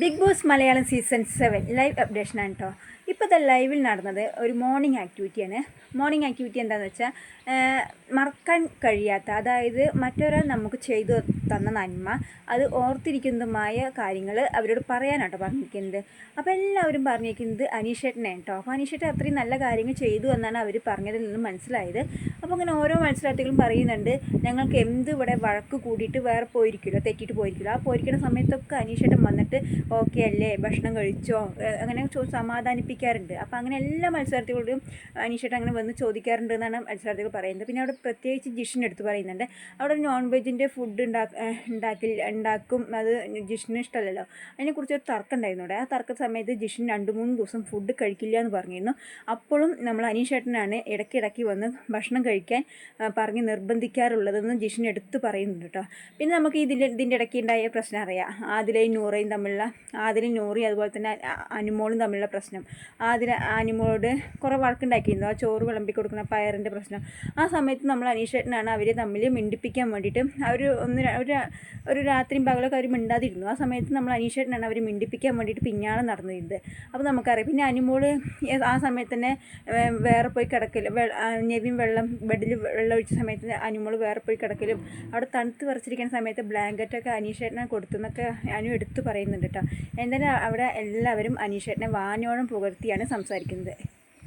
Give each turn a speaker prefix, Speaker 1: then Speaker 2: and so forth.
Speaker 1: Bigg Boss Malayalam season seven live അപ്ഡേഷനാണ് കേട്ടോ ഇപ്പോഴത്തെ ലൈവിൽ നടന്നത് ഒരു മോർണിംഗ് ആക്ടിവിറ്റിയാണ് മോർണിംഗ് ആക്ടിവിറ്റി എന്താണെന്ന് വെച്ചാൽ മറക്കാൻ കഴിയാത്ത അതായത് മറ്റൊരാൾ നമുക്ക് ചെയ്തു തന്ന നന്മ അത് ഓർത്തിരിക്കുന്നതുമായ കാര്യങ്ങൾ അവരോട് പറയാനാട്ടോ പറഞ്ഞിരിക്കുന്നത്. അപ്പോൾ എല്ലാവരും പറഞ്ഞിരിക്കുന്നത് അനീഷേട്ടനെ കേട്ടോ അപ്പോൾ അനീഷേട്ടൻ അത്രയും നല്ല കാര്യങ്ങൾ ചെയ്തു എന്നാണ് അവർ പറഞ്ഞതിൽ നിന്ന് മനസ്സിലായത്. അപ്പോൾ അങ്ങനെ ഓരോ മത്സരാർത്ഥികളും പറയുന്നുണ്ട് ഞങ്ങൾക്ക് എന്ത് ഇവിടെ വഴക്ക് കൂടിയിട്ട് വേറെ പോയിരിക്കില്ല തെറ്റിയിട്ട് പോയിരിക്കില്ല. ആ പോയിരിക്കുന്ന സമയത്തൊക്കെ അനീഷേട്ടൻ വന്നിട്ട് ഓക്കെ അല്ലേ ഭക്ഷണം കഴിച്ചോ അങ്ങനെ സമാധാനിപ്പിക്കാറുണ്ട്. അപ്പോൾ അങ്ങനെ എല്ലാ മത്സരാർത്ഥികളോടും അനീഷേട്ട് അങ്ങനെ വന്ന് ചോദിക്കാറുണ്ട് എന്നാണ് മത്സരാർത്ഥികൾ പറയുന്നത്. പിന്നെ അവിടെ പ്രത്യേകിച്ച് ജിഷിന്റെ എടുത്ത് പറയുന്നുണ്ട്. അവിടെ നോൺ വെജിന്റെ ഫുഡ് ഉണ്ടാക്കി ഉണ്ടാക്കും. അത് ജിഷിന് ഇഷ്ടമല്ലല്ലോ. അതിനെക്കുറിച്ച് ഒരു തർക്കം ഉണ്ടായിരുന്നു അവിടെ. ആ തർക്ക സമയത്ത് ജിഷിൻ രണ്ട് മൂന്ന് ദിവസം ഫുഡ് കഴിക്കില്ല എന്ന് പറഞ്ഞിരുന്നു. അപ്പോഴും നമ്മൾ അനീഷേട്ടനാണ് ഇടയ്ക്കിടയ്ക്ക് വന്ന് ഭക്ഷണം കഴിക്കാൻ പറഞ്ഞ് നിർബന്ധിക്കാറുള്ളതെന്ന് ജിഷിൻ എടുത്ത് പറയുന്നുണ്ട് കേട്ടോ. പിന്നെ നമുക്ക് ഇതിന്റെ ഇതിന്റെ ഇടയ്ക്ക് ഉണ്ടായ പ്രശ്നം അറിയാം. ആദിലയും നൂറയും തമ്മിലുള്ള ആദിലും നൂറി അതുപോലെ തന്നെ അനുമോളും തമ്മിലുള്ള പ്രശ്നം. ആതിര അനുമോളോട് കുറേ വഴക്കുണ്ടാക്കിയിരുന്നു. ആ ചോറ് വിളമ്പി കൊടുക്കുന്ന പയറിന്റെ പ്രശ്നം. ആ സമയത്ത് നമ്മൾ അനീഷേട്ടനാണ് അവരെ തമ്മിൽ മിണ്ടിപ്പിക്കാൻ വേണ്ടിയിട്ട് അവർ ഒന്ന് ഒരു ഒരു രാത്രിയും പകലൊക്കെ അവർ മിണ്ടാതിരുന്നു. ആ സമയത്ത് നമ്മൾ അനീഷേട്ടനാണ് അവർ മിണ്ടിപ്പിക്കാൻ വേണ്ടിയിട്ട് പിന്നാലെ നടന്നിരുന്നത്. അപ്പോൾ നമുക്കറിയാം. പിന്നെ അനുമോൾ ആ സമയത്ത് തന്നെ വേറെ പോയി കിടക്കലും നെവിൻ വെള്ളം ബെഡിൽ വെള്ളം ഒഴിച്ച സമയത്ത് അനുമോൾ വേറെ പോയി കിടക്കലും അവിടെ തണുത്ത് പറിച്ചിരിക്കുന്ന സമയത്ത് ബ്ലാങ്കറ്റൊക്കെ അനീഷേട്ടനെ കൊടുത്തു എന്നൊക്കെ അനു എടുത്ത് പറയുന്നുണ്ട് കേട്ടോ. എന്തായാലും അവിടെ എല്ലാവരും അനീഷേട്ടനെ വാനോളം പുകഴ്ത്തിയാണ് സംസാരിക്കുന്നത്.